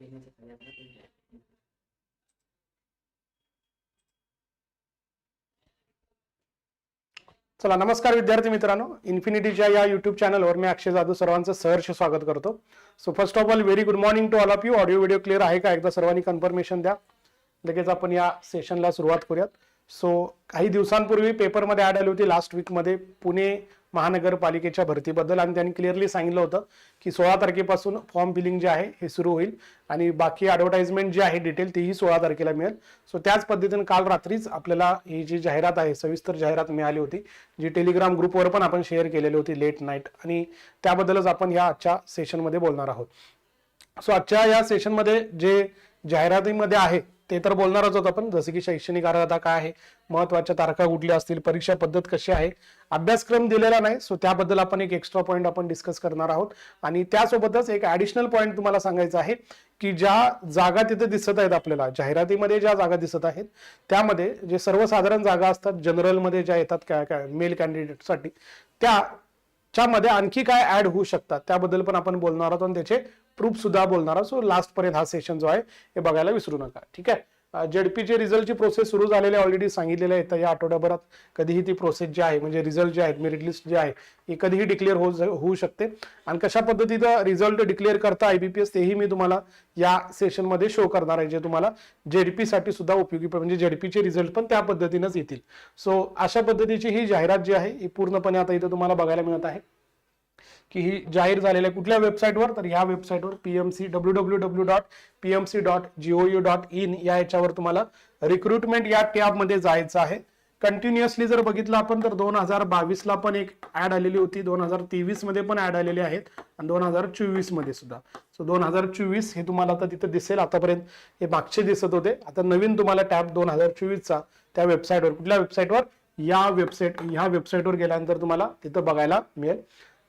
चला नमस्कार विद्यार्थी मित्रांनो. इन्फिनिटीच्या या युट्यूब चॅनलवर मी अक्षय जाधव सर्वांचं सहर्ष स्वागत करतो. So first of all very good morning to all of you audio video clear आहे का? एकदा सर्वांनी कन्फर्मेशन द्या. लगेच आपण या सेशनला सुरुवात करूयात. सो काही दिवसांपूर्वी पेपरमध्ये ॲड आली होती. लास्ट वीकमध्ये पुणे महानगरपालिकेच्या भरतीबद्दल आणि त्यांनी क्लिअरली सांगितलं होतं की सोळा तारखेपासून फॉर्म फिलिंग जे आहे हे सुरू होईल. आणि बाकी ॲडव्हर्टाइजमेंट जी आहे डिटेल तीही सोळा तारखेला मिळेल. सो त्याच पद्धतीने काल रात्रीच आपल्याला ही जी जाहिरात आहे सविस्तर जाहिरात मिळाली होती जी टेलिग्राम ग्रुपवर पण आपण शेअर केलेली होती लेट नाईट आणि त्याबद्दलच आपण या आजच्या सेशनमध्ये बोलणार आहोत. सो आजच्या या सेशनमध्ये जे जाहिरातीमध्ये आहे ते तर बोलणारच होतं आपण जसं की शैक्षणिक अर्हता काय आहे महत्त्वाच्या तारखा कुठल्या असतील परीक्षा पद्धत कशी आहे अभ्यासक्रम दिलेला नाही सो त्याबद्दल आपण एक एक्स्ट्रा पॉईंट आपण डिस्कस करणार आहोत. आणि त्यासोबतच एक ऍडिशनल पॉईंट तुम्हाला सांगायचं आहे की ज्या जागा तिथे दिसत आहेत आपल्याला जाहिरातीमध्ये ज्या जागा दिसत आहेत त्यामध्ये जे सर्वसाधारण जागा असतात जनरलमध्ये ज्या येतात काय काय मेल कॅन्डिडेटसाठी त्या च्यामध्ये आणखी काय ऍड होऊ शकतात त्याबद्दल पण आपण बोलणार आहोत आणि त्याचे प्रूफ सुद्धा बोलणार सो लास्ट पर्यंत हा सेशन जो आहे हे बघायला विसरू नका. ठीक आहे? जेडपीचे रिझल्टची प्रोसेस सुरू झालेली ऑलरेडी सांगितलेले आहे. तर या आठवड्याभरात कधीही ती प्रोसेस जी आहे म्हणजे रिझल्ट जे आहेत मेरिट लिस्ट जे आहे ही कधीही डिक्लेअर होऊ होऊ शकते. आणि कशा पद्धतीचं रिझल्ट डिक्लेअर करता आयबीपीएस तेही मी तुम्हाला या सेशनमध्ये शो करणार आहे जे तुम्हाला जेडपीसाठी सुद्धा उपयोगी म्हणजे जेडपीचे रिझल्ट पण त्या पद्धतीनंच येतील. सो अशा पद्धतीची ही जाहिरात जी आहे ही पूर्णपणे आता इथं तुम्हाला बघायला मिळत आहे. की ही जाहीर झालेल्या कुठल्या वेबसाईटवर तर ह्या वेबसाईटवर PMC W W W dot PMC dot GOU dot in या याच्यावर तुम्हाला रिक्रुटमेंट या टॅबमध्ये जायचं आहे. कंटिन्युअसली जर बघितलं आपण तर दोन हजार बावीसला पण एक ऍड आलेली होती. दोन हजार तेवीसमध्ये पण ऍड आलेली आहेत. आणि दोन हजार चोवीसमध्ये सुद्धा. सो दोन हजार चोवीस हे तुम्हाला आता तिथं दिसेल आतापर्यंत. हे मागचे दिसत होते. आता नवीन तुम्हाला टॅब दोन हजार चोवीसचा त्या वेबसाईटवर कुठल्या वेबसाईटवर या वेबसाईट ह्या वेबसाईटवर गेल्यानंतर तुम्हाला तिथं बघायला मिळेल.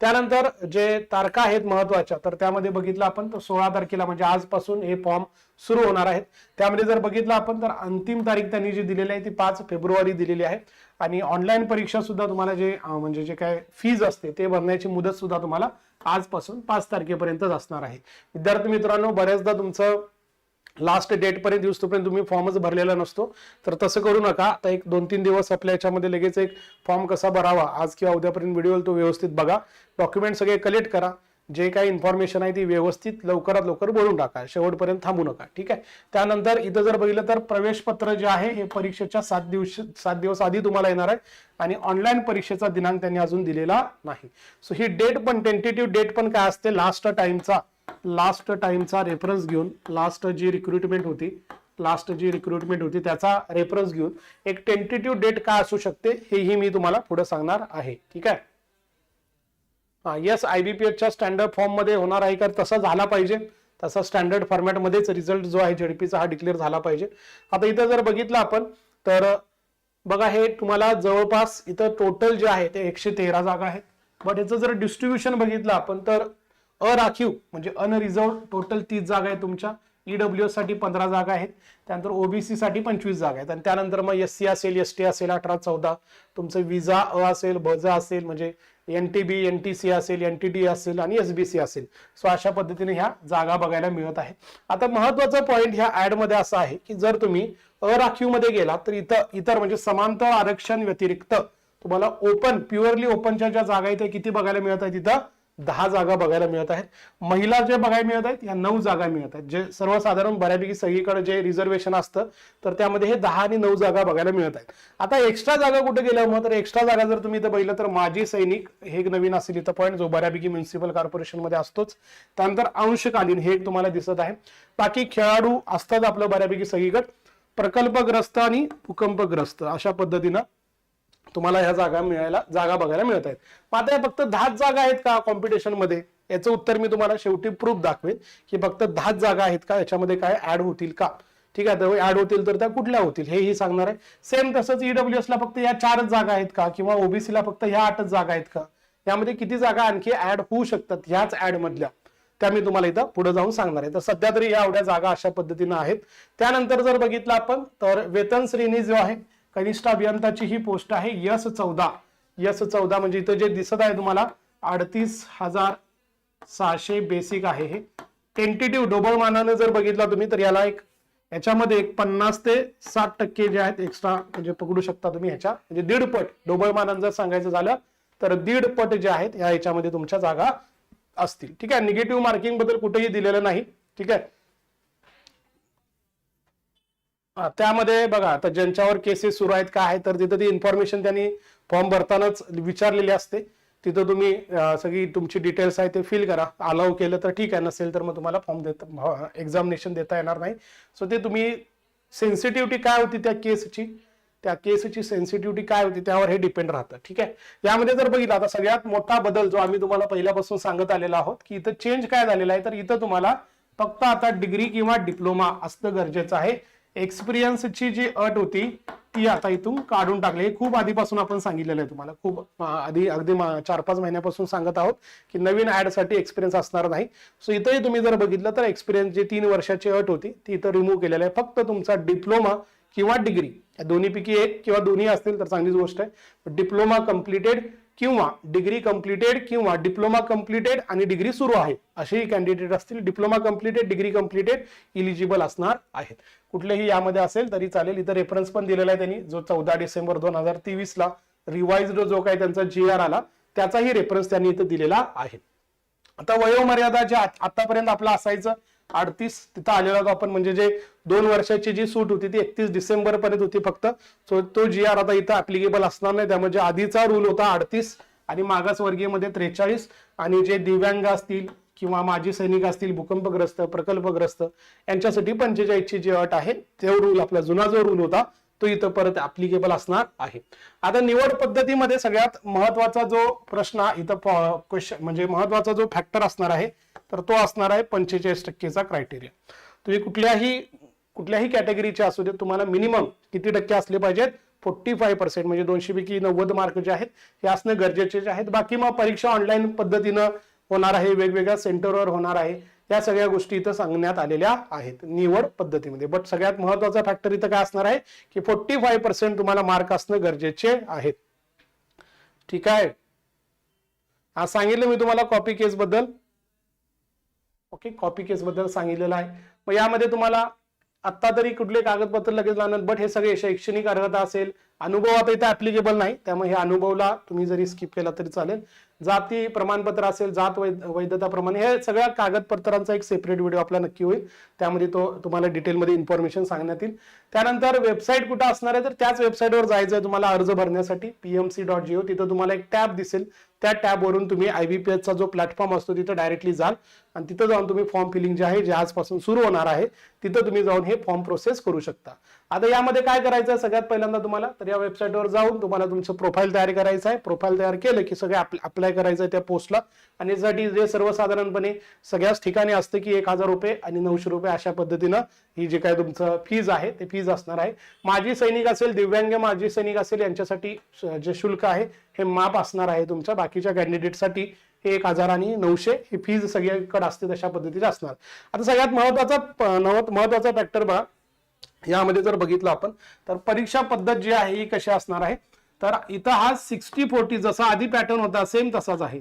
त्यानंतर जे तारखा आहेत महत्त्वाच्या तर त्यामध्ये बघितलं आपण तर सोळा तारखेला म्हणजे आजपासून हे फॉर्म सुरू होणार आहेत. त्यामध्ये जर बघितलं आपण तर अंतिम तारीख त्यांनी जी दिलेली आहे ती पाच फेब्रुवारी दिलेली आहे. आणि ऑनलाईन परीक्षा सुद्धा तुम्हाला जे म्हणजे जे काय फीज असते ते भरण्याची मुदत सुद्धा तुम्हाला आजपासून पाच तारखेपर्यंतच असणार आहे. विद्यार्थी मित्रांनो बऱ्याचदा तुमचं लास्ट डेट पर्यंत येऊस तोपर्यंत तुम्ही फॉर्मच भरलेला नसतो. तर तसं करू नका. आता एक दोन तीन दिवस आपल्या याच्यामध्ये लगेच एक फॉर्म कसा भरावा आज किंवा उद्यापर्यंत व्हिडिओ तो व्यवस्थित बघा. डॉक्युमेंट सगळे कलेक्ट करा. जे काही इन्फॉर्मेशन आहे ती व्यवस्थित लवकरात लवकर बोलून टाका. शेवटपर्यंत थांबू नका. ठीक आहे? त्यानंतर इथं जर बघितलं तर प्रवेश पत्र जे आहे हे परीक्षेच्या सात दिवस सात दिवस आधी तुम्हाला येणार आहे. आणि ऑनलाईन परीक्षेचा दिनांक त्यांनी अजून दिलेला नाही. सो ही डेट पण टेंटेटिव्ह डेट पण काय असते? लास्ट टाइमचा लास्ट टाइमचा रेफरन्स घेऊन लास्ट जी रिक्रुटमेंट होती लास्ट जी रिक्रुटमेंट होती त्याचा रेफरन्स घेऊन एक टेंटेटिव्ह डेट काय असू शकते हेही मी तुम्हाला पुढे सांगणार आहे. ठीक आहे? हा येस आयबीपीएसच्या स्टँडर्ड फॉर्ममध्ये होणार आहे का तसा झाला पाहिजे. तसा स्टँडर्ड फॉर्मॅटमध्येच रिझल्ट जो आहे जेडपीचा हा डिक्लेअर झाला पाहिजे. आता इथं जर बघितलं आपण तर बघा हे तुम्हाला जवळपास इथं टोटल जे आहे ते एकशे तेरा जागा आहेत. बट याचं जर डिस्ट्रीब्युशन बघितलं आपण तर अराखीव म्हणजे अनरिझर्व टोटल तीस जागा आहे तुमच्या. ईडब्ल्यू साठी पंधरा जागा आहेत. त्यानंतर ओबीसी साठी पंचवीस जागा आहेत. आणि त्यानंतर मग एस सी असेल एस टी असेल अठरा चौदा. तुमचं विजा अ असेल बजा असेल म्हणजे N T B N T C असेल एन टी डी असेल आणि एस बी सी असेल. सो अशा पद्धतीने ह्या जागा बघायला मिळत आहेत आता महत्त्वाचा पॉईंट ह्या ऍडमध्ये असा आहे की जर तुम्ही अराखीवमध्ये गेला तर इथं इतर म्हणजे समांतर आरक्षण व्यतिरिक्त तुम्हाला ओपन प्युअरली ओपनच्या ज्या जागा आहेत त्या किती बघायला मिळत आहेत तिथं दहा जागा बघायला मिळत आहेत. महिला जे बघायला मिळत आहेत या नऊ जागा मिळत आहेत. जे सर्वसाधारण बऱ्यापैकी सगळीकडे जे रिझर्वेशन असतं तर त्यामध्ये हे दहा आणि नऊ जागा बघायला मिळत आहेत. आता एक्स्ट्रा जागा कुठे गेल्या मग? तर एक्स्ट्रा जागा जर तुम्ही इथं बघितलं तर माजी सैनिक हे एक नवीन असेल इथं पॉईंट जो बऱ्यापैकी म्युन्सिपल कॉर्पोरेशनमध्ये असतोच. त्यानंतर अंशकालीन हे एक तुम्हाला दिसत आहे. बाकी खेळाडू असतात आपलं बऱ्यापैकी सगळीकडे. प्रकल्पग्रस्त आणि भूकंपग्रस्त अशा पद्धतीनं तुम्हाला ह्या जागा मिळायला जागा बघायला मिळत आहेत. मग आता या फक्त दहाच जागा आहेत का कॉम्पिटिशनमध्ये याचं उत्तर मी तुम्हाला शेवटी प्रूफ दाखवेन की फक्त दहाच जागा आहेत का? याच्यामध्ये काय ऍड होतील का? ठीक आहे तर ऍड होतील तर त्या कुठल्या होतील? हेही सांगणार आहे. सेम तसंच ईडब्ल्यूएस एसला फक्त या चारच जागा आहेत का? किंवा ओबीसीला फक्त ह्या आठच जागा आहेत का? यामध्ये किती जागा आणखी ऍड होऊ शकतात ह्याच ऍड मधल्या? त्या मी तुम्हाला इथं पुढे जाऊन सांगणार आहे. तर सध्या तरी या एवढ्या जागा अशा पद्धतीनं आहेत. त्यानंतर जर बघितलं आपण तर वेतन श्रेणी जो आहे कनिष्ठ अभियंताची ही पोस्ट आहे यस चौदा. यस चौदा म्हणजे इथं जे दिसत आहे तुम्हाला अडतीस हजार सहाशे बेसिक आहे हे. टेंटेटिव्ह ढोबळ मानाने जर बघितला तुम्ही तर याला एक याच्यामध्ये एक पन्नास ते साठ टक्के जे आहेत एक्स्ट्रा म्हणजे पकडू शकता तुम्ही ह्याच्या. म्हणजे दीड पट ढोबळ मानानं जर सांगायचं झालं तर दीड पट जे आहेत ह्या याच्यामध्ये तुमच्या जागा असतील. ठीक आहे? निगेटिव्ह मार्किंगबद्दल कुठेही दिलेलं नाही. ठीक आहे हा, त्यामध्ये बघा आता ज्यांच्यावर केसेस सुरू आहेत काय आहे तर तिथं ती इन्फॉर्मेशन त्यांनी फॉर्म भरतानाच विचारलेली असते. तिथं तुम्ही सगळी तुमची डिटेल्स आहे ते फिल करा. अलाव केलं तर ठीक आहे नसेल तर मग तुम्हाला फॉर्म देता एक्झामिनेशन देता येणार नाही. सो ते तुम्ही सेन्सिटिव्हिटी काय होती त्या केसची? त्या केसची सेन्सिटिव्हिटी काय होती त्यावर हे डिपेंड राहतं ठीक आहे? यामध्ये जर बघितलं आता सगळ्यात मोठा बदल जो आम्ही तुम्हाला पहिल्यापासून सांगत आलेला आहोत की इथं चेंज काय झालेला आहे तर इथं तुम्हाला फक्त आता डिग्री किंवा डिप्लोमा असणं गरजेचं आहे. एक्सपिरियन्सची जी अट होती ती आता इथून काढून टाकली. हे खूप आधीपासून आपण सांगितलेलं आहे तुम्हाला. खूप आधी अगदी चार पाच महिन्यापासून सांगत आहोत की नवीन ऍडसाठी एक्सपिरियन्स असणार नाही. सो इथंही तुम्ही जर बघितलं तर एक्सपिरियन्स जी तीन वर्षाची अट होती ती इथं रिमूव्ह केलेली आहे. फक्त तुमचा डिप्लोमा किंवा डिग्री या दोन्हीपैकी एक किंवा दोन्ही असतील तर चांगलीच गोष्ट आहे. डिप्लोमा कम्प्लिटेड किंवा डिग्री कम्प्लिटेड किंवा डिप्लोमा कम्प्लिटेड आणि डिग्री सुरू आहे असेही कॅन्डिडेट असतील diploma completed degree completed eligible असणार आहेत. कुठलेही यामध्ये असेल तरी चालेल. इथं रेफरन्स पण दिलेला आहे त्यांनी जो चौदा डिसेंबर दोन हजार तेवीस ला रिवाइज्ड जो काही त्यांचा जी आर आला त्याचाही रेफरन्स त्यांनी इथं दिलेला आहे. आता वयोमर्यादा ज्या आतापर्यंत आपलं असायचं अडतीस तिथं आलेलो होतो आपण. म्हणजे जे दोन वर्षाची जी सूट होती ती एकतीस डिसेंबर पर्यंत होती फक्त. सो तो जी आर आता इथं अप्लिकेबल असणार नाही. त्यामुळे आधीचा रूल होता अडतीस आणि मागासवर्गीयमध्ये त्रेचाळीस आणि जे दिव्यांग असतील किंवा माजी सैनिक असतील भूकंपग्रस्त प्रकल्पग्रस्त यांच्यासाठी पंचेचाळीसची जी अट आहे तो रूल आपला जुना जो रूल होता तो इथं परत अप्लिकेबल असणार आहे. आता निवड पद्धतीमध्ये सगळ्यात महत्त्वाचा जो प्रश्न इथं क्वेश्चन म्हणजे महत्त्वाचा जो फॅक्टर असणार आहे तर तो असणार आहे पंचेचाळीस टक्केचा क्रायटेरिया तुम्ही कुठल्याही कुठल्याही कॅटेगरीचे असू दे तुम्हाला मिनिमम किती टक्के असले पाहिजेत? फोर्टी फाईव्ह पर्सेंट म्हणजे दोनशे पैकी नव्वद मार्क जे आहेत हे असणं गरजेचे जे आहेत. बाकी मग परीक्षा ऑनलाईन पद्धतीनं होणार आहे वेगवेगळ्या सेंटरवर होणार आहे. या सगळ्या गोष्टी इथं सांगण्यात आलेल्या आहेत निवड पद्धतीमध्ये. बट सगळ्यात महत्त्वाचा फॅक्टर इथं काय असणार आहे की फोर्टी फाईव्ह पर्सेंट तुम्हाला मार्क असणं गरजेचे आहेत. ठीक आहे? आज सांगितलं मी तुम्हाला कॉपी केस बद्दल. ओके कॉपी केस बद्दल सांगितलेलं आहे. मग यामध्ये तुम्हाला आत्ता तरी कुठले कागदपत्र लगेच लागणार बट हे सगळे शैक्षणिक अर्हता असेल. अनुभव आता इथे ऍप्लिकेबल नाही. त्यामुळे हे अनुभवला तुम्ही जरी स्किप केला तरी चालेल. जाती प्रमाणपत्र असेल जात वैधता प्रमाण हे सगळ्या कागदपत्रांचा एक सेपरेट व्हिडिओ आपला नक्की होईल. त्यामध्ये तो तुम्हाला डिटेलमध्ये इन्फॉर्मेशन सांगण्यात येईल. त्यानंतर वेबसाईट कुठं असणार आहे तर त्याच वेबसाईटवर जायचं आहे तुम्हाला अर्ज भरण्यासाठी पीएमसी डॉट जिओ तिथं तुम्हाला एक टॅब दिसेल. त्या टॅबवरून तुम्ही आयबीपीएसचा जो प्लॅटफॉर्म असतो तिथं डायरेक्टली जाल. आणि तिथं जाऊन तुम्ही फॉर्म फिलिंग जे आहे जे आजपासून सुरू होणार आहे तिथं तुम्ही जाऊन हे फॉर्म प्रोसेस करू शकता. आता यामध्ये काय करायचं आहे सगळ्यात पहिल्यांदा तुम्हाला? तर या वेबसाईटवर जाऊन तुम्हाला तुमचं प्रोफाईल तयार करायचं आहे. प्रोफाईल तयार केलं की सगळे अप्लाय करायचं आहे त्या पोस्टला आणि यासाठी जे सर्वसाधारणपणे सगळ्याच ठिकाणी असतं की एक हजार रुपये आणि नऊशे रुपये अशा पद्धतीनं ही जे काय तुमचं फीज आहे ते फीज असणार आहे. माजी सैनिक असेल दिव्यांग माजी सैनिक असेल यांच्यासाठी जे शुल्क आहे हे माप असणार आहे तुमच्या. बाकीच्या कॅन्डिडेटसाठी हे एक हजार आणि नऊशे ही फीज सगळ्याकडे असते तशा पद्धतीचे असणार. आता सगळ्यात महत्त्वाचा महत्त्वाचा फॅक्टर बघा. यामध्ये जर बघितलं आपण तर परीक्षा पद्धत जी आहे ही कशी असणार आहे? तर इथं हा सिक्स्टी फोर्टी जसा आधी पॅटर्न होता सेम तसाच आहे.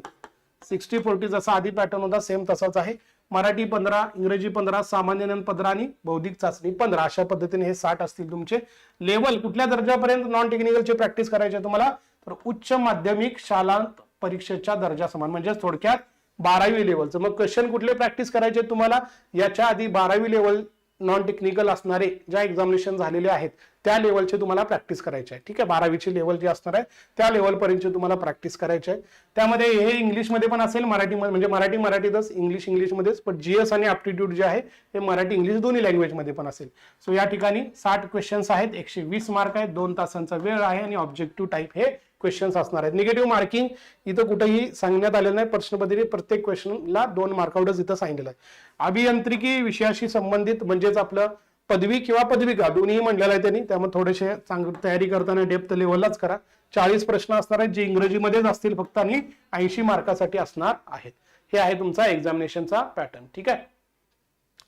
सिक्स्टी फोर्टी जसा आधी पॅटर्न होता सेम तसाच आहे. मराठी पंधरा इंग्रजी पंधरा सामान्य ज्ञान पंधरा आणि बौद्धिक चाचणी पंधरा अशा पद्धतीने हे साठ असतील तुमचे. लेवल कुठल्या दर्जापर्यंत नॉन टेक्निकलची प्रॅक्टिस करायची आहे तुम्हाला? तर उच्च माध्यमिक शालांत परीक्षेच्या दर्जा समान म्हणजे थोडक्यात बारावी लेवलचं मग क्वेश्चन कुठले प्रॅक्टिस करायचे तुम्हाला? याच्या आधी बारावी लेवल नॉन टेक्निकल असणारे ज्या एक्झामिनेशन झालेले आहेत त्या लेवलचे तुम्हाला प्रॅक्टिस करायचे आहे. ठीक आहे? बारावीची लेवल जी असणार आहे त्या लेवल पर्यंतची तुम्हाला प्रॅक्टिस करायची आहे. त्यामध्ये हे इंग्लिशमध्ये पण असेल मराठीमध्ये म्हणजे मराठी मराठीतच इंग्लिश इंग्लिशमध्येच पण जीएस आणि ॲप्टिट्यूड जे आहे हे मराठी इंग्लिश दोन्ही लँग्वेजमध्ये पण असेल. सो या ठिकाणी साठ क्वेश्चन्स आहेत एकशे वीस मार्क आहेत दोन तासांचा वेळ आहे आणि ऑब्जेक्टिव्ह टाईप हे क्वेश्चन्स असणार आहेत. निगेटिव्ह मार्किंग इथं कुठेही सांगण्यात आलेलं नाही. प्रश्नपत्रिकेत प्रत्येक क्वेश्चनला दोन मार्कआउटच इथं सांगितलेलं आहे. अभियांत्रिकी विषयाशी संबंधित म्हणजेच आपलं पदवी किंवा पदविका दोन्ही म्हणलेलं आहे त्यांनी. त्यामुळे थोडेसे चांगली तयारी करताना डेप्थ लेवललाच करा. चाळीस प्रश्न असणार आहेत जे इंग्रजीमध्येच असतील फक्त आणि ऐंशी मार्कासाठी असणार आहेत. हे आहे तुमचा एक्झामिनेशनचा पॅटर्न ठीक आहे?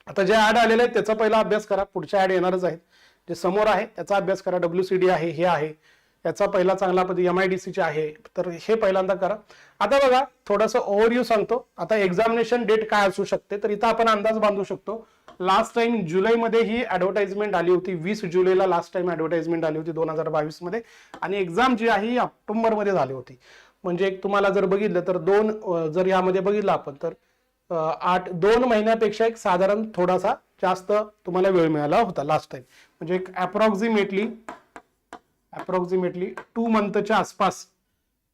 आता जे ऍड आलेले आहेत त्याचा पहिला अभ्यास करा. पुढच्या ऍड येणारच आहेत. जे समोर आहे त्याचा अभ्यास करा. डब्ल्यू सी डी आहे हे आहे. याचा पहिला चांगला पद एम आय डी सीचे आहे. तर हे पहिल्यांदा करा. आता बघा थोडंसं ओव्हरव्ह्यू सांगतो. आता एक्झामिनेशन डेट काय असू शकते तर इथं आपण अंदाज बांधू शकतो. लास्ट टाइम जुलैमध्ये ही ऍडव्हर्टाइजमेंट आली होती. वीस जुलैला लास्ट टाइम ऍडव्हर्टाइजमेंट आली होती दोन हजार बावीसमध्ये आणि एक्झाम जी आहे ही ऑक्टोबरमध्ये झाली होती. म्हणजे एक तुम्हाला जर बघितलं तर दोन जर यामध्ये बघितलं आपण तर आठ दोन महिन्यापेक्षा एक साधारण थोडासा जास्त तुम्हाला वेळ मिळाला होता लास्ट टाइम म्हणजे एक अप्रॉक्सिमेटली अप्रॉक्सिमेटली टू मंथच्या आसपास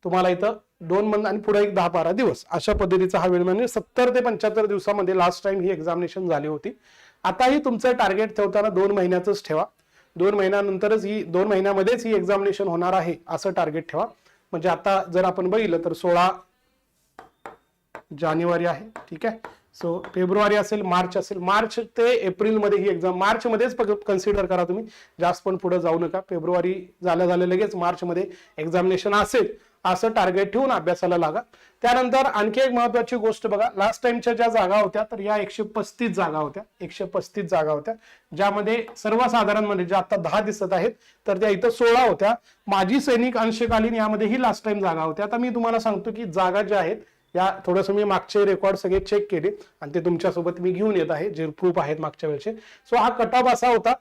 तुम्हाला इथं दोन मंथ आणि पुढे एक दहा बारा दिवस. अशा पद्धतीचा हा वेळ म्हणजे सत्तर ते पंच्याहत्तर दिवसामध्ये लास्ट टाइम ही एक्झामिनेशन झाली होती. आताही तुमचं टार्गेट ठेवताना दोन महिन्याचंच ठेवा. दोन महिन्यानंतरच ही दोन महिन्यामध्येच ही एक्झामिनेशन होणार आहे असं टार्गेट ठेवा. म्हणजे आता जर आपण बघितलं तर सोळा जानेवारी आहे ठीक आहे? सो फेब्रुवारी असेल मार्च असेल मार्च ते एप्रिलमध्ये ही एक्झाम मार्चमध्येच कन्सिडर करा तुम्ही. जास्त पण पुढे जाऊ नका. फेब्रुवारी झाल्या झाल्या लगेच मार्चमध्ये एक्झामिनेशन असेल असं टार्गेट ठेवून अभ्यासाला लागा. त्यानंतर आणखी एक महत्वाची गोष्ट बघा लास्ट टाइमच्या ज्या जागा होत्या तर या एकशे पस्तीस जागा होत्या. एकशे पस्तीस जागा होत्या. ज्यामध्ये सर्वसाधारण म्हणजे ज्या आता दहा दिसत आहेत तर त्या इथं सोळा होत्या. माजी सैनिक अंशकालीन यामध्येही लास्ट टाइम जागा होत्या. आता मी तुम्हाला सांगतो की जागा ज्या आहेत या थोडंसं मी मागचे रेकॉर्ड सगळे चेक केले. आणि ते तुमच्यासोबत मी घेऊन येत आहे जे प्रूफ आहेत मागच्या वेळचे. सो हा कट ऑफ असा होता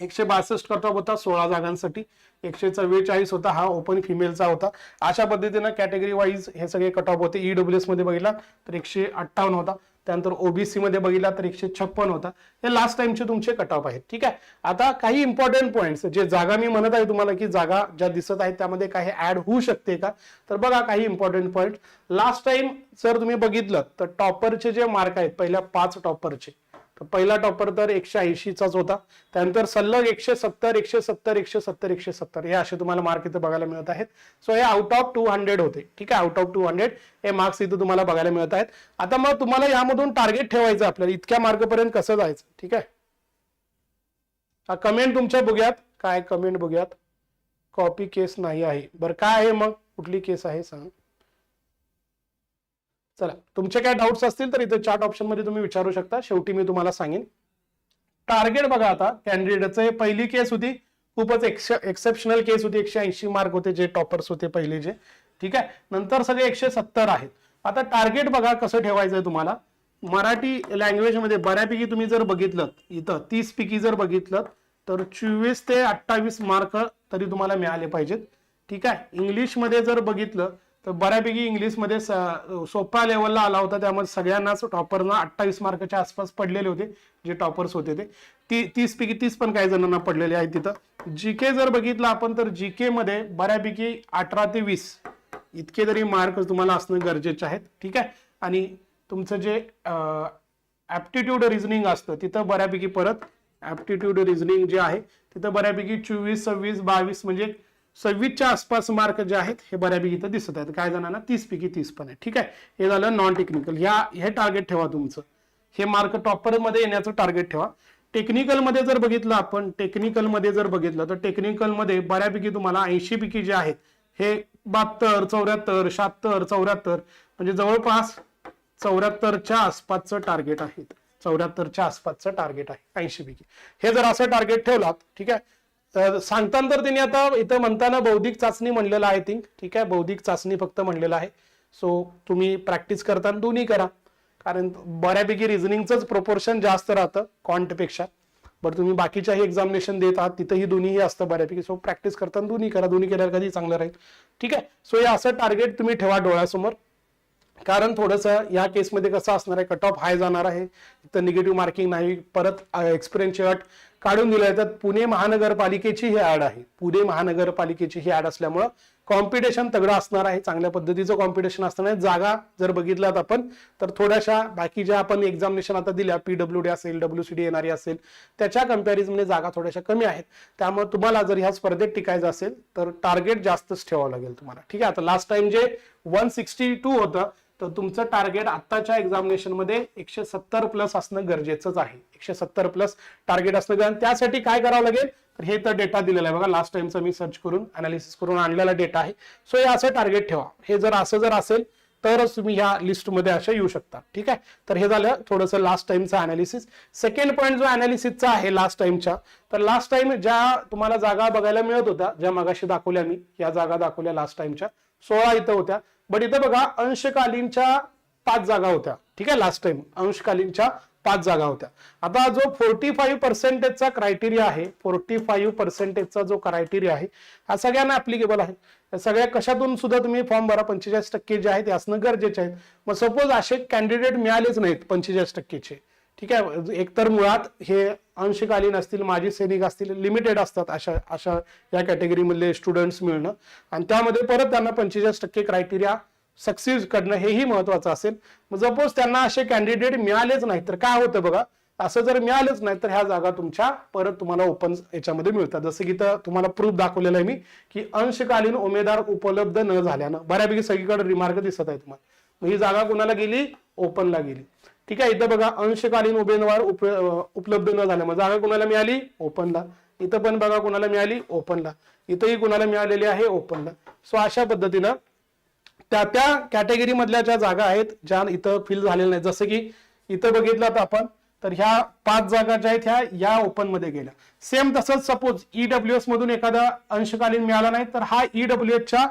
एकशे बासष्ट कटॉप होता सोळा जागांसाठी. एकशे चव्वेचाळीस होता हा ओपन फिमेलचा होता. अशा पद्धतीनं कॅटेगरी वाईज हे सगळे कट होते. ईडब्ल्यू एसमध्ये बघितला तर एकशे अठ्ठावन्न होता. त्यानंतर ओबीसी मध्ये बघितला तर एकशे छप्पन होता. हे लास्ट टाइमचे तुमचे कट ऑफ आहेत. ठीक आहे? आता काही इम्पॉर्टंट पॉईंट्स जे जागा मी म्हणत आहे तुम्हाला की जागा ज्या दिसत आहेत त्यामध्ये काही ऍड होऊ शकते का? तर बघा काही इम्पॉर्टंट पॉईंट लास्ट टाइम जर तुम्ही बघितलं तर टॉपरचे जे मार्क आहेत पहिल्या पाच टॉपरचे तर पहिला टॉपर तर एकशे ऐंशीचाच होता. त्यानंतर सलग एकशे सत्तर एकशे सत्तर एकशे सत्तर एकशे सत्तर हे असे तुम्हाला मार्क इथं बघायला मिळत आहेत. सो हे आउट ऑफ टू हंड्रेड होते. ठीक आहे? आउट ऑफ टू हंड्रेड हे मार्क्स इथं तुम्हाला बघायला मिळत आहेत. आता मग तुम्हाला यामधून टार्गेट ठेवायचं आपल्याला. इतक्या मार्कपर्यंत कसं जायचं? ठीक आहे? कमेंट तुमच्या बघूयात. काय कमेंट बघूयात? कॉपी केस नाही आहे. बरं काय आहे मग? कुठली केस आहे? सांग. चला तुमचे काय डाऊट्स असतील तर इथे चार्ट ऑप्शनमध्ये तुम्ही विचारू शकता. शेवटी मी तुम्हाला सांगेन. टार्गेट बघा आता कॅन्डिडेटचं पहिली केस होती. खूपच एक्सेप्शनल केस होती. एकशे ऐंशी मार्क होते जे टॉपर्स होते पहिले जे. ठीक आहे? नंतर सगळे एकशे सत्तर आहेत. आता टार्गेट बघा कसं ठेवायचंय तुम्हाला. मराठी लँग्वेजमध्ये बऱ्यापैकी तुम्ही जर बघितलं इथं तीस पैकी जर बघितलं तर चोवीस ते अठ्ठावीस मार्क तरी तुम्हाला मिळाले पाहिजेत. ठीक आहे? इंग्लिशमध्ये जर बघितलं तर बऱ्यापैकी इंग्लिशमध्ये सोप्या लेवलला आला होता. त्यामध्ये सगळ्यांनाच टॉपरना अठ्ठावीस मार्काच्या आसपास पडलेले होते जे टॉपर्स होते ते. ती तीसपैकी तीस पण काही जणांना पडलेले आहेत तिथं. जी के जर बघितलं आपण तर जी के मध्ये बऱ्यापैकी अठरा ते वीस इतके जरी मार्क तुम्हाला असणं गरजेचे आहेत. ठीक आहे? आणि तुमचं जे ॲप्टिट्यूड रिझनिंग असतं तिथं बऱ्यापैकी परत ऍप्टिट्यूड रिझनिंग जे आहे तिथं बऱ्यापैकी चोवीस सव्वीस बावीस म्हणजे सव्वीसच्या आसपास मार्क जे आहेत हे बऱ्यापैकी इथं दिसत आहेत. काय जणांना तीस पैकी तीस पण आहे. ठीक आहे? हे झालं नॉन टेक्निकल ह्या हे टार्गेट ठेवा तुमचं. हे मार्क टॉपरमध्ये येण्याचं टार्गेट ठेवा. टेक्निकलमध्ये जर बघितलं आपण टेक्निकलमध्ये जर बघितलं तर टेक्निकलमध्ये बऱ्यापैकी तुम्हाला ऐंशी पैकी जे आहेत हे बहात्तर चौऱ्याहत्तर शहात्तर चौऱ्याहत्तर म्हणजे जवळपास चौऱ्याहत्तरच्या आसपासचं टार्गेट आहे चौऱ्याहत्तरच्या आसपासचं टार्गेट आहे. ऐंशी पैकी. हे जर असं टार्गेट ठेवलात ठीक आहे? तर सांगताना तर त्यांनी आता इथं म्हणताना बौद्धिक चाचणी म्हणलेलं आहे थिंक ठीक आहे बौद्धिक चाचणी फक्त म्हणलेलं आहे. सो तुम्ही प्रॅक्टिस करताना दोन्ही करा. कारण बऱ्यापैकी रिझनिंगचंच प्रोपोर्शन जास्त राहतं कॉन्टपेक्षा बरं तुम्ही बाकीच्याही एक्झामिनेशन देत आहात तिथंही दोन्हीही असतं बऱ्यापैकी. सो प्रॅक्टिस करताना दोन्ही करा. दोन्ही केल्यावर कधी चांगलं राहील. ठीक आहे. सो हे असं टार्गेट तुम्ही ठेवा डोळ्यासमोर. कारण थोडंसं या केसमध्ये कसं असणार आहे कट ऑफ हाय जाणार आहे. तर निगेटिव्ह मार्किंग नाही. परत एक्सपिरियन्सची अट काढून दिल्या. तर पुणे महानगरपालिकेची ही ऍड आहे. पुणे महानगरपालिकेची ही ऍड असल्यामुळं कॉम्पिटिशन तगडं असणार आहे. चांगल्या पद्धतीचं कॉम्पिटिशन असणार आहे. जागा जर बघितल्यात आपण तर थोड्याशा बाकी ज्या आपण एक्झामिनेशन आता दिल्या पीडब्ल्यू डी असेल डब्ल्यू सी डी येणारी असेल त्याच्या कम्पॅरिझनमध्ये जागा थोड्याशा कमी आहेत. त्यामुळे तुम्हाला जर ह्या स्पर्धेत टिकायचं असेल तर टार्गेट जास्तच ठेवावं लागेल तुम्हाला. ठीक आहे? आता लास्ट टाइम जे वन सिक्स्टी टू होतं तर तुमचं टार्गेट आत्ताच्या एक्झामिनेशनमध्ये एकशे सत्तर प्लस असणं गरजेचंच आहे. एकशे सत्तर प्लस टार्गेट असणं कारण त्यासाठी काय करावं लागेल? तर हे तर डेटा दिलेला आहे बघा. लास्ट टाइमचा मी सर्च करून अनालिसिस करून आणलेला डेटा आहे. सो हे असं टार्गेट ठेवा. हे जर असं जर असेल तरच तुम्ही ह्या लिस्टमध्ये अशा येऊ शकता. ठीक आहे? तर हे झालं थोडंसं लास्ट टाइमचं अनालिसिस सेकंड पॉईंट जो अनालिसिसचा आहे लास्ट टाइमच्या तर लास्ट टाइम ज्या तुम्हाला जागा बघायला मिळत होत्या ज्या मगाशी दाखवल्या मी या जागा दाखवल्या लास्ट टाइमच्या सोळा इथं होत्या. बट इथं बघा अंशकालीनच्या पाच जागा होत्या. ठीक आहे लास्ट टाइम अंशकालीनच्या पाच जागा होत्या. आता जो फोर्टी फाईव्ह पर्सेंटेजचा क्रायटेरिया आहे फोर्टी फाईव्ह पर्सेंटेजचा जो क्रायटेरिया आहे हा सगळ्यांना ऍप्लिकेबल आहे. सगळ्या कशातून सुद्धा तुम्ही फॉर्म भरा? पंचेचाळीस टक्के जे आहे ते असणं गरजेचे आहेत. मग सपोज असे कॅन्डिडेट मिळालेच नाहीत पंचेचाळीस टक्केचे. ठीक आहे एकतर मुळात हे अंशकालीन असतील माजी सैनिक असतील लिमिटेड असतात अशा अशा या कॅटेगरीमधले स्टुडंट्स मिळणं. आणि त्यामध्ये परत त्यांना पंचेचाळीस टक्के क्रायटेरिया सक्सेस करणं हेही महत्वाचं असेल. मग सपोज त्यांना असे कॅन्डिडेट मिळालेच नाही तर काय होतं बघा? असं जर मिळालंच नाही तर ह्या जागा तुमच्या परत तुम्हाला ओपन याच्यामध्ये मिळतात. जसं की तर तुम्हाला प्रूफ दाखवलेलं आहे मी की अंशकालीन उमेदवार उपलब्ध न झाल्यानं बऱ्यापैकी सगळीकडे रिमार्क दिसत आहे तुम्हाला. मग ही जागा कोणाला गेली? ओपनला गेली. ठीक आहे इथं बघा अंशकालीन उमेदवार उप उपलब्ध न झाल्या मग जागा कोणाला मिळाली? ओपनला. इथं पण बघा कोणाला मिळाली? ओपनला. इथंही कोणाला मिळालेली आहे? ओपनला. सो अशा पद्धतीनं त्या त्या कॅटेगरी मधल्या ज्या जागा आहेत ज्या इथं फिल झालेल्या नाहीत. जसं की इथं बघितलं तर आपण तर ह्या पाच जागा ज्या आहेत ह्या या ओपनमध्ये गेल्या. सेम तसंच सपोज ईडब्ल्यू एस मधून एखादा अंशकालीन मिळाला नाही तर हा ईडब्ल्यू एसच्या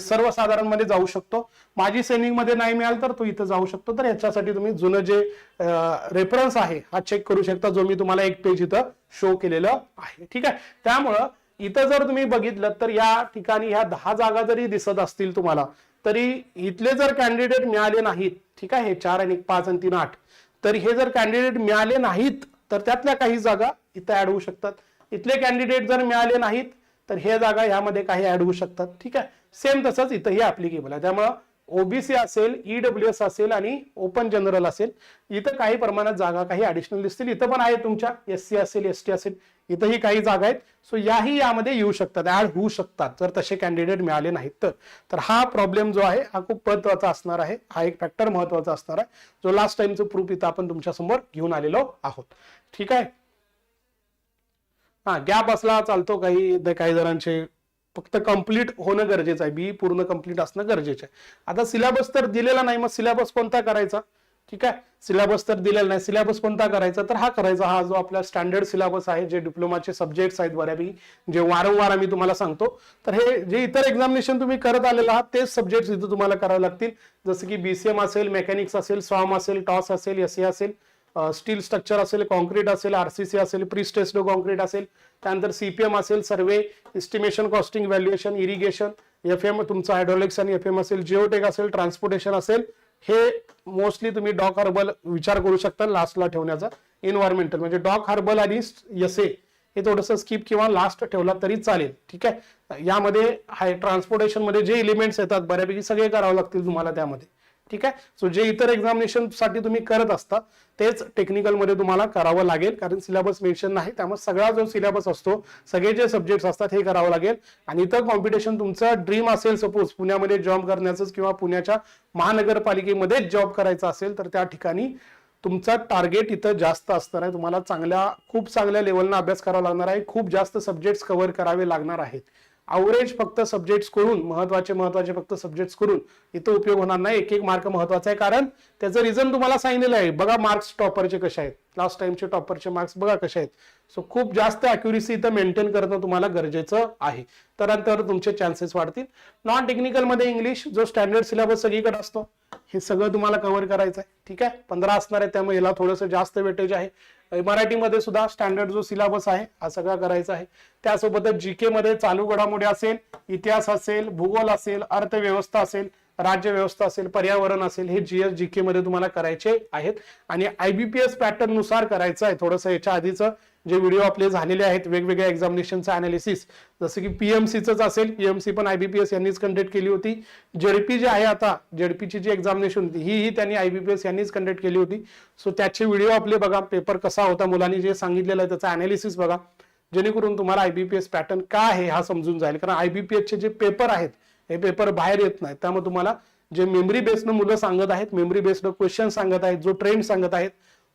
सर्वसाधारणमध्ये जाऊ शकतो. माजी सैनिकमध्ये नाही मिळाल तर तो इथं जाऊ शकतो. तर याच्यासाठी तुम्ही जुनं जे रेफरन्स आहे हा चेक करू शकता जो मी तुम्हाला एक पेज इथं शो केलेलं आहे. ठीक आहे? त्यामुळं इथं जर तुम्ही बघितलं तर या ठिकाणी ह्या दहा जागा जरी दिसत असतील तुम्हाला तरी इथले जर कॅन्डिडेट मिळाले नाहीत ठीक आहे? चार आणि पाच आणि तीन आठ. तर हे जर कॅन्डिडेट मिळाले नाहीत तर त्यातल्या काही जागा इथं ऍड होऊ शकतात. इथले कॅन्डिडेट जर मिळाले नाहीत तर हे जागा ह्यामध्ये काही ऍड होऊ शकतात. ठीक आहे? सेम तसंच इथंही ऍप्लिकेबल आहे. त्यामुळं ओबीसी असेल ईडब्ल्यू एस असेल आणि ओपन जनरल असेल इथं काही प्रमाणात जागा काही ॲडिशनल दिसतील. इथं पण आहे तुमच्या. एस सी असेल एस टी असेल इथंही काही जागा आहेत. सो याही यामध्ये येऊ शकतात ऍड होऊ शकतात जर तसे कॅन्डिडेट मिळाले नाहीत तर. तर हा प्रॉब्लेम जो आहे हा खूप महत्त्वाचा असणार आहे. हा एक फॅक्टर महत्त्वाचा असणार आहे. जो लास्ट टाइमचं प्रूफ इथं आपण तुमच्यासमोर घेऊन आलेलो आहोत. ठीक आहे? हा गॅप असला चालतो काही काही जणांचे. फक्त कंप्लीट होणं गरजेचं आहे. बी पूर्ण कंप्लीट असणं गरजेचं आहे. आता सिलेबस तर दिलेला नाही मग सिलेबस कोणता करायचा? ठीक आहे? सिलेबस तर दिलेला नाही. सिलेबस कोणता करायचा? तर हा करायचा. हा जो आपला स्टँडर्ड सिलेबस आहे जे डिप्लोमाचे सब्जेक्ट्स आहेत बऱ्यापैकी जे वारंवार आम्ही तुम्हाला सांगतो. तर हे जे इतर एक्झामिनेशन तुम्ही करत आलेला आहात तेच सब्जेक्ट्स इथं तुम्हाला करावे लागतील. जसं की बीसीएम असेल मेकॅनिक्स असेल स्वाम असेल टॉस असेल एस असेल. स्टील स्ट्रक्चर असेल कॉन्क्रीट असेल आरसीसी असेल प्रीस्टेस्ड कॉन्क्रीट असेल त्यानंतर सीपीएम असेल survey estimation costing valuation irrigation F M तुमचं हायड्रॉलिक्स आणि एफ एम असेल जिओटेक असेल ट्रान्सपोर्टेशन असेल हे मोस्टली तुम्ही डॉक हर्बल विचार करू शकता लास्टला ठेवण्याचा. एन्व्हायरमेंटल म्हणजे डॉक हर्बल आणि यसे हे थोडंसं स्किप किंवा लास्ट ठेवला तरी चालेल ठीक आहे? यामध्ये हाय ट्रान्सपोर्टेशनमध्ये जे इलिमेंट्स येतात बऱ्यापैकी सगळे करावे लागतील तुम्हाला त्यामध्ये. ठीक आहे? सो जे इतर एक्झामिनेशनसाठी तुम्ही करत असता तेच टेक्निकलमध्ये तुम्हाला करावं लागेल. कारण सिलेबस मेन्शन नाही त्यामुळे सगळा जो सिलेबस असतो सगळे जे सब्जेक्ट असतात हे करावं लागेल. आणि इतर कॉम्पिटिशन तुमचा ड्रीम असेल सपोज पुण्यामध्ये जॉब करण्याचं किंवा पुण्याच्या महानगरपालिकेमध्येच जॉब करायचा असेल तर त्या ठिकाणी तुमचा टार्गेट इथं जास्त असणार आहे. तुम्हाला चांगल्या खूप चांगल्या लेवलना अभ्यास करावा लागणार आहे. खूप जास्त सब्जेक्ट्स कव्हर करावे लागणार आहेत. अवरेज फक्त सब्जेक्ट्स करून महत्त्वाचे महत्त्वाचे फक्त सब्जेक्ट्स करून इथं उपयोग होणार नाही. एक एक मार्क महत्त्वाचा आहे. कारण त्याचं रिझन तुम्हाला सांगितलेलं आहे. बघा मार्क्स टॉपरचे कसे आहेत. लास्ट टाइमचे टॉपरचे मार्क्स बघा कसे आहेत. सो खूप जास्त अॅक्युरेसी इथं मेंटेन करणं तुम्हाला गरजेचं आहे. तर तुमचे चान्सेस वाढतील. नॉन टेक्निकलमध्ये इंग्लिश जो स्टँडर्ड सिलेबस सगळीकडे असतो हे सगळं तुम्हाला कव्हर करायचं आहे ठीक आहे? पंधरा असणार आहे त्यामुळे याला थोडंसं जास्त वेटेज आहे. मराठीमध्ये सुद्धा स्टँडर्ड जो सिलेबस आहे हा सगळा करायचा आहे. त्यासोबतच जीके मध्ये चालू घडामोडी असेल इतिहास असेल भूगोल असेल अर्थव्यवस्था असेल राज्य व्यवस्था असेल पर्यावरण असेल हे जीएस जीके मध्ये तुम्हाला करायचे आहेत. आणि आयबीपीएस पॅटर्ननुसार करायचं आहे थोडंसं याच्या आधीचं. जे व्हिडिओ आपले झालेले आहेत वेगवेगळ्या एक्झामिनेशनचं अनालिसिस जसं की पीएमसीचंच असेल पीएमसी पण आयबीपीएस यांनीच कंडक्ट केली होती. जेडपी जे आहे आता जेडपीची जी एक्झामिनेशन होती ही ही त्यांनी आयबीपीएस यांनीच कंडक्ट केली होती. सो त्याचे व्हिडिओ आपले बघा पेपर कसा होता मुलांनी जे सांगितलेलं आहे त्याचा अनालिसिस बघा. जेणेकरून तुम्हाला आयबीपीएस पॅटर्न काय आहे हा समजून जाईल. कारण आयबीपीएसचे जे पेपर आहेत हे पेपर बाहेर येत नाहीत. त्यामुळे तुम्हाला जे मेमरी बेस्ड मुलं सांगत आहेत मेमरी बेस्ड क्वेश्चन सांगत आहेत जो ट्रेंड सांगत आहेत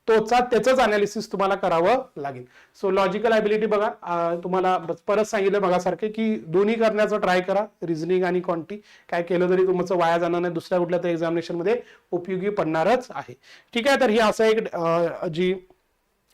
तोचा त्याचंच अनालिसिस तुम्हाला करावं लागेल. सो लॉजिकल ॲबिलिटी बघा तुम्हाला परत सांगितलं बघासारखे की दोन्ही करण्याचं ट्राय करा रिझनिंग आणि क्वांटी काय केलं तरी तुमचं वाया जाणार नाही दुसऱ्या कुठल्या तर एक्झामिनेशनमध्ये उपयोगी पडणारच आहे. ठीक आहे तर ही असं एक जी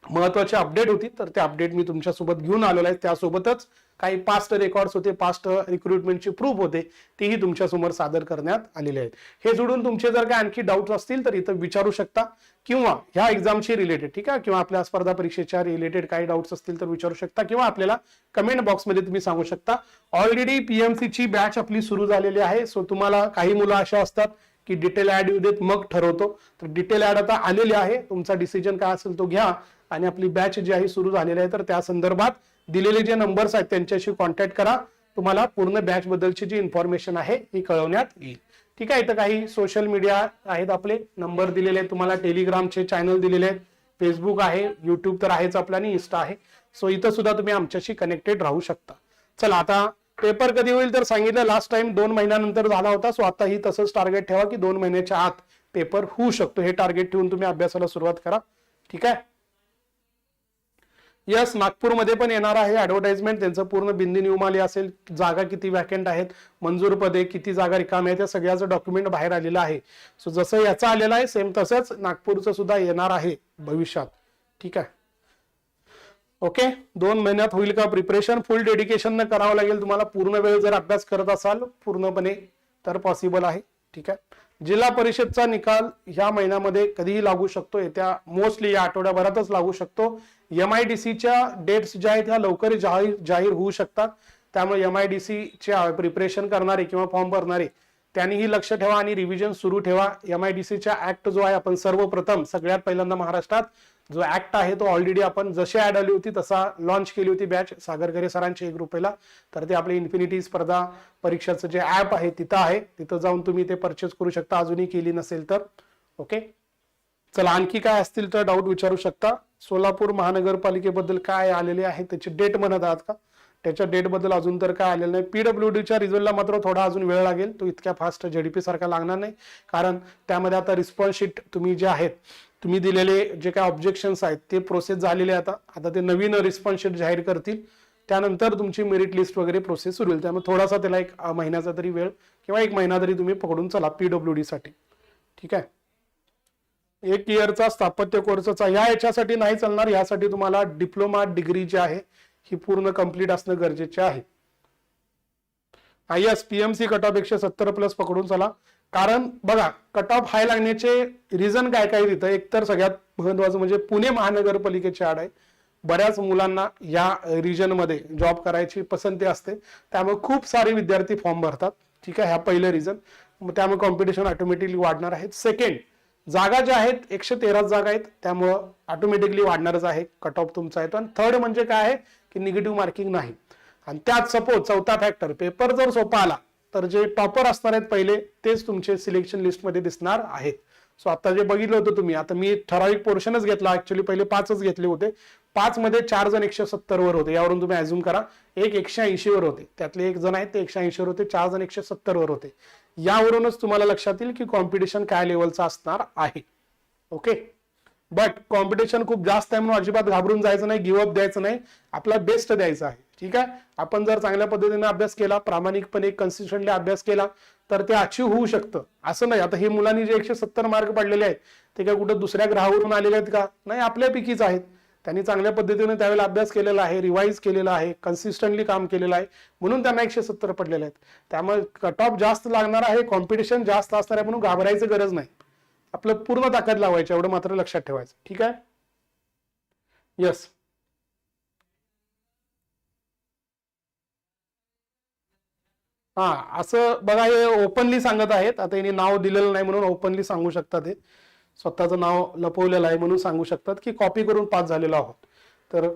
महत्वाची अपडेट होती तर ते अपडेट मी तुमच्यासोबत घेऊन आलेलो आहे. त्यासोबतच काही पास्ट रेकॉर्ड्स होते पास्ट रिक्रुटमेंटचे प्रूफ होते तेही तुमच्यासमोर सादर करण्यात आलेले आहेत. हे जोडून तुमचे जर काय आणखी डाऊट असतील तर इथं विचारू शकता. किंवा ह्या एक्झामशी रिलेटेड ठीक आहे? किंवा आपल्या स्पर्धा परीक्षेच्या रिलेटेड काही डाऊट्स असतील तर विचारू शकता. किंवा आपल्याला कमेंट बॉक्समध्ये तुम्ही सांगू शकता. ऑलरेडी पीएमसी ची बॅच आपली सुरू झालेली आहे. सो तुम्हाला काही मुलं अशा असतात की डिटेल ऍड येऊ देत मग ठरवतो. तर डिटेल ऍड आता आलेली आहे. तुमचा डिसिजन काय असेल तो घ्या. आणि आपली बॅच जी आहे सुरू झालेली आहे तर त्या संदर्भात दिलेले जे नंबर्स आहेत त्यांच्याशी कॉन्टॅक्ट करा. तुम्हाला पूर्ण बॅच बद्दलची जी इन्फॉर्मेशन आहे ही कळवण्यात येईल. ठीक आहे इथं काही सोशल मीडिया आहेत आपले. नंबर दिलेले आहेत तुम्हाला टेलिग्रामचे चॅनल दिलेले आहेत. फेसबुक आहे युट्यूब तर आहेच आपला आणि इन्स्टा आहे. सो इथं सुद्धा तुम्ही आमच्याशी कनेक्टेड राहू शकता. चला आता पेपर कधी होईल तर सांगितलं. लास्ट टाइम दोन महिन्यानंतर झाला होता. सो आता ही तसंच टार्गेट ठेवा की दोन महिन्याच्या आत पेपर होऊ शकतो. हे टार्गेट ठेवून तुम्ही अभ्यासाला सुरुवात करा. ठीक आहे? यस नागपूरमध्ये पण येणार आहे ऍडव्हर्टाइजमेंट त्यांचं पूर्ण बिंदी नियमाली असेल. जागा किती वॅकेंट आहेत मंजूर पदे किती जागा रिकाम्या आहेत या सगळ्याचं डॉक्युमेंट बाहेर आलेलं आहे. सो जसं याचं आलेलं आहे सेम तसंच नागपूरचं सुद्धा येणार आहे भविष्यात. ठीक आहे? ओके? दोन महिन्यात होईल का प्रिपरेशन फुल डेडिकेशन करावं लागेल तुम्हाला. पूर्ण वेळ जर अभ्यास करत असाल पूर्णपणे तर पॉसिबल आहे. ठीक आहे? जिल्हा परिषदचा निकाल ह्या महिन्यामध्ये कधीही लागू शकतो. येत्या मोस्टली या आठवड्याभरातच लागू शकतो. एम आय डी सीच्या डेट्स ज्या आहेत ह्या लवकर जाहीर जाहीर होऊ शकतात. त्यामुळे एम आय डी सीच्या प्रिपरेशन करणारे किंवा फॉर्म भरणारे त्यांनीही लक्ष ठेवा आणि रिव्हिजन सुरू ठेवा. एम आय डी सीच्या ऍक्ट जो आहे आपण सर्वप्रथम सगळ्यात पहिल्यांदा महाराष्ट्रात जो ऍक्ट आहे तो ऑलरेडी आपण जशी ऍड आली होती तसा लॉन्च केली होती बॅच सागरकरे सरांची एक रुपयाला तर ते आपले इन्फिनिटी स्पर्धा परीक्षाचं जे ऍप आहे तिथं आहे. तिथं जाऊन तुम्ही ते परचेस करू शकता. अजूनही केली नसेल तर. ओके चला आणखी काय असतील तर डाऊट विचारू शकता. सोलापूर महानगरपालिकेबद्दल काय आलेले आहे त्याची डेट म्हणत आहात का? त्याच्या डेटबद्दल अजून तर काय आलेलं नाही. पीडब्ल्यूडीच्या रिझल्टला मात्र थोडा अजून वेळ लागेल. तो इतक्या फास्ट जेडीपी सारखा लागणार नाही. कारण त्यामध्ये आता रिस्पॉन्स शीट तुम्ही जे आहेत तुम्ही दिलेले जे काय ऑब्जेक्शन्स आहेत ते प्रोसेस झालेले आता. आता ते नवीन रिस्पॉन्स शीट जाहीर करतील. त्यानंतर तुमची मेरिट लिस्ट वगैरे प्रोसेस सुरू होईल. त्यामुळे थोडासा त्याला एक महिन्याचा तरी वेळ किंवा एक महिना तरी तुम्ही पकडून चला पीडब्ल्यूडी साठी. ठीक आहे? एक इयरचा स्थापत्य कोर्सचा या याच्यासाठी नाही चालणार. यासाठी तुम्हाला डिप्लोमा डिग्री जी आहे ही पूर्ण कंप्लीट असणं गरजेचे आहे. आय यस पीएमसी कटापेक्षा सत्तर प्लस पकडून चला. कारण बघा कट ऑफ हाय लागण्याचे रिझन काय काय तिथं? एकतर सगळ्यात महत्वाचं म्हणजे पुणे महानगरपालिकेची आड आहे. बऱ्याच मुलांना या रिजनमध्ये जॉब करायची पसंती असते. त्यामुळे खूप सारे विद्यार्थी फॉर्म भरतात. ठीक आहे ह्या पहिलं रिझन त्यामुळे कॉम्पिटिशन ऑटोमॅटिकली वाढणार आहेत सेकंड जागा ज्या आहेत एकशे तेरा जागा आहेत. त्यामुळं ऑटोमॅटिकली वाढणारच आहे. कट ऑफ तुमचा येतो आणि थर्ड म्हणजे काय आहे की निगेटिव्ह मार्किंग नाही. आणि त्यात सपोज चौथा फॅक्टर पेपर जर सोपा आला तर जे टॉपर असणार आहेत पहिले तेच तुमचे सिलेक्शन लिस्टमध्ये दिसणार आहेत. सो आता जे बघितलं होतं तुम्ही आता मी ठराविक पोर्शनच घेतला. ऍक्च्युली पहिले पाचच घेतले होते. पाच मध्ये चार जण एकशे सत्तर वर होते. यावरून तुम्ही अझ्युम करा एक एकशे ऐंशी वर होते. त्यातले एक जण आहेत ते एकशे ऐंशी वर होते चार जण एकशे सत्तर वर होते. यावरूनच तुम्हाला लक्षात येईल की कॉम्पिटिशन काय लेवलचं असणार आहे. ओके बट कॉम्पिटिशन खूप जास्त आहे म्हणून अजिबात घाबरून जायचं नाही गिवअप द्यायचं नाही. आपला बेस्ट द्यायचा आहे. ठीक आहे? आपण जर चांगल्या पद्धतीने अभ्यास केला प्रामाणिकपणे कन्सिस्टंटली अभ्यास केला तर ते अचीव होऊ शकतं. असं नाही. आता हे मुलांनी जे एकशे सत्तर मार्क पडलेले आहेत ते काय कुठं दुसऱ्या ग्रहावरून आलेले आहेत का? नाही आपल्यापैकीच आहेत. त्यांनी चांगल्या पद्धतीने त्यावेळेला अभ्यास केलेला आहे रिवाईज केलेला आहे कन्सिस्टंटली काम केलेलं आहे म्हणून त्यांना एकशे सत्तर पडलेले आहेत. त्यामुळे कट ऑफ जास्त लागणार आहे कॉम्पिटिशन जास्त असणार आहे म्हणून घाबरायचं गरज नाही. आपलं पूर्ण ताकद लावायची एवढं मात्र लक्षात ठेवायचं. ठीक आहे? यस हा असं बघा हे ओपनली सांगत आहेत. आता यांनी नाव दिलेलं नाही म्हणून ओपनली सांगू शकतात हे. स्वतःचं नाव लपवलेलं आहे म्हणून सांगू शकतात की कॉपी करून पास झालेलो आहोत. तर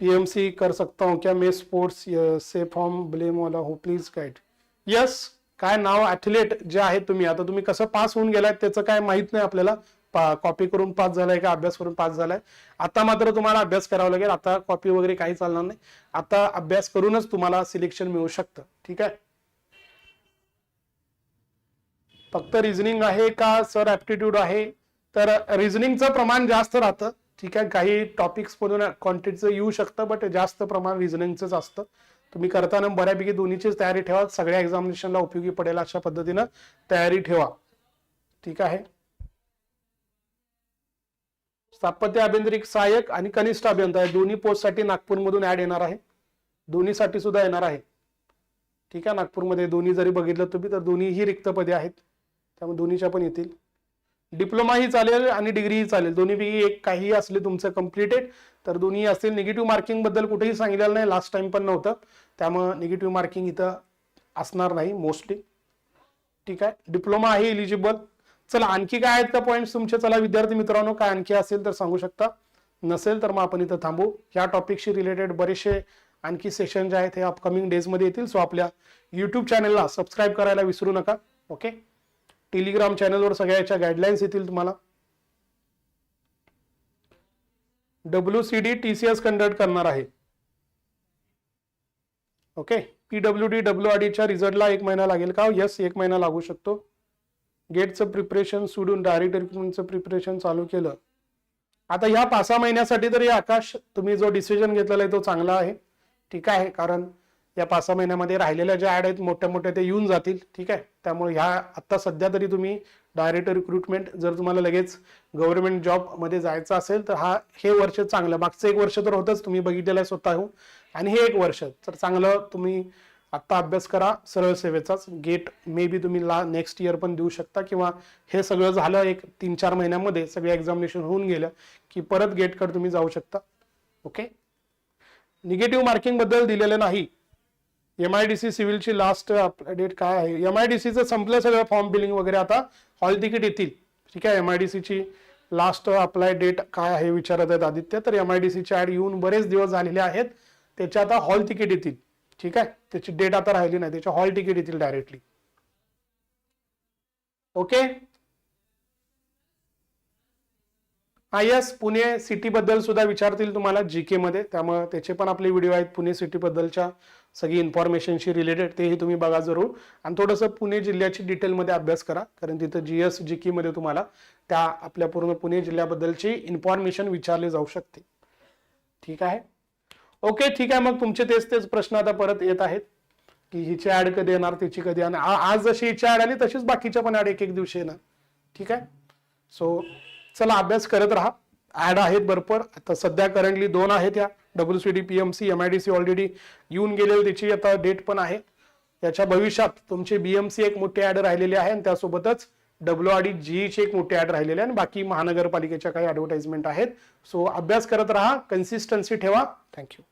पीएमसी कर सकता हूं क्या? मैं स्पोर्ट्स से फॉर्म ब्लेम वाला हो प्लीज गाईड यस काय नाव ऍथलेट जे आहे तुम्ही? आता तुम्ही कसं पास होऊन गेलाय त्याचं काय माहीत नाही आपल्याला. कॉपी करून पास झालाय का? अभ्यास करून पास झालाय. आता मात्र तुम्हाला अभ्यास करावा लागेल. आता कॉपी वगैरे काही चालणार नाही. आता अभ्यास करूनच तुम्हाला सिलेक्शन मिळू शकतं. ठीक आहे? फक्त रिझनिंग आहे का? सर ऍप्टिट्यूड आहे? तर रिझनिंगचं प्रमाण जास्त राहतं. ठीक आहे? काही टॉपिक्स मधून कॉन्टेंटचं येऊ शकतं बट जास्त प्रमाण रिझनिंगचंच असतं. तुम्ही करताना बऱ्यापैकी दोन्हीचीच तयारी ठेवा. सगळ्या एक्झामिनेशनला उपयोगी पडेल अशा पद्धतीनं तयारी ठेवा. ठीक आहे? स्थापत्य अभियांत्रिक सहाय्यक आणि कनिष्ठ अभियंता दोन्ही पोस्टसाठी नागपूरमधून ऍड येणार आहे. दोन्हीसाठी सुद्धा येणार आहे. ठीक आहे? नागपूरमध्ये दोन्ही जरी बघितलं तुम्ही तर दोन्हीही रिक्त पदे आहेत. त्यामुळे दोन्हीच्या पण येतील. डिप्लोमाही चालेल आणि डिग्रीही चालेल. दोन्हीपैकी एक काही असले तुमचं कम्प्लिटेड तर दोन्ही असतील. निगेटिव्ह मार्किंगबद्दल कुठेही सांगितलेलं नाही. लास्ट टाइम पण नव्हतं. त्यामुळं निगेटिव्ह मार्किंग इथं असणार नाही मोस्टली ठीक आहे? डिप्लोमा आहे एलिजिबल चला आणखी काय आहेत का पॉईंट तुमचे? चला विद्यार्थी मित्रांनो काय आणखी असेल तर सांगू शकता. नसेल तर मग आपण इथं थांबू. या टॉपिकशी रिलेटेड बरेचसे आणखी सेशन जे आहेत हे अपकमिंग डेजमध्ये येतील. सो आपल्या युट्यूब चॅनलला सबस्क्राईब करायला विसरू नका. ओके टेलिग्राम चॅनलवर सगळ्याच्या गाईडलाईन्स येतील तुम्हाला. W C D T C S conduct करणार आहे. Okay P W D W R डीच्या रिझल्टला एक महिना लागेल का? यस एक महिना लागू शकतो. गेटचं प्रिपरेशन सोडून डायरेक्ट रिक्रुटमेंटचं प्रिपरेशन चालू केलं. आता ह्या पाच सहा महिन्यासाठी तरी आकाश तुम्ही जो डिसिजन घेतलेला आहे तो चांगला आहे. ठीक आहे कारण या पाच सहा महिन्यामध्ये राहिलेल्या ज्या ॲड आहेत मोठ्या मोठ्या ते येऊन जातील. ठीक आहे? त्यामुळे ह्या आत्ता सध्या तरी तुम्ही डायरेक्ट रिक्रुटमेंट जर तुम्हाला लगेच गव्हर्नमेंट जॉबमध्ये जायचं असेल तर हा हे वर्ष चांगलं. मागचं एक वर्ष तर होतंच तुम्ही बघितलेलं आहे स्वतःहून. आणि हे एक वर्ष. तर चांगलं तुम्ही आत्ता अभ्यास करा सरळ सेवेचाच. गेट मे बी तुम्ही ला नेक्स्ट इयर पण देऊ शकता किंवा हे सगळं झालं एक तीन चार महिन्यामध्ये सगळे एक्झामिनेशन होऊन गेलं की परत गेटकडे तुम्ही जाऊ शकता. ओके निगेटिव्ह मार्किंगबद्दल दिलेलं नाही. एम आय डी सी सिव्हिलची लास्ट डेट uh, काय आहे? एम आय डी सीचं संपलं सगळं फॉर्म बिलिंग वगैरे आता. हॉल तिकीट येतील. ठीक आहे एम आय डी सीची लास्ट अप्लाय डेट काय आहे विचारत आहेत आदित्य. तर एम आय डी सीची ॲड येऊन बरेच दिवस झालेले आहेत. त्याचे आता हॉल तिकीट येतील. ठीक आहे? त्याची डेट आता राहिली नाही. त्याच्या हॉल तिकीट येतील डायरेक्टली ओके हा एस पुणे सिटी बद्दल सुद्धा विचारतील तुम्हाला जी के मध्ये. त्यामुळे त्याचे पण आपले व्हिडिओ आहेत पुणे सिटी बद्दलच्या सगळी इन्फॉर्मेशनशी रिलेटेड तेही तुम्ही बघा जरूर. आणि थोडंसं पुणे जिल्ह्याची डिटेलमध्ये अभ्यास करा कारण तिथं जी एस जी के मध्ये तुम्हाला त्या आपल्या पूर्ण पुणे जिल्ह्याबद्दलची इन्फॉर्मेशन विचारली जाऊ शकते. ठीक आहे? ओके ठीक आहे. मग तुमचे तेच तेच प्रश्न आता परत येत आहेत की हिची ऍड कधी येणार तिची कधी येणार. आज जशी हिची ॲड आली तशीच बाकीच्या पण ॲड एक एक दिवशी येणार. ठीक आहे? सो चला अभ्यास करत राहा. ऍड आहेत भरपूर. आता सध्या करंटली दोन आहेत या. W C D P M C M I D C already येऊन गेलेली. त्याची आता डेट पण आहे. याच्या भविष्यात तुमची बीएमसी एक मोठी ऍड राहिलेली आहे आणि त्यासोबतच डब्ल्यू आर डी जीईचे एक मोठी ऍड राहिलेले आहे आणि बाकी महानगरपालिकेच्या काही ऍडव्हर्टाइजमेंट आहेत. सो अभ्यास करत राहा. कन्सिस्टन्सी ठेवा. थँक्यू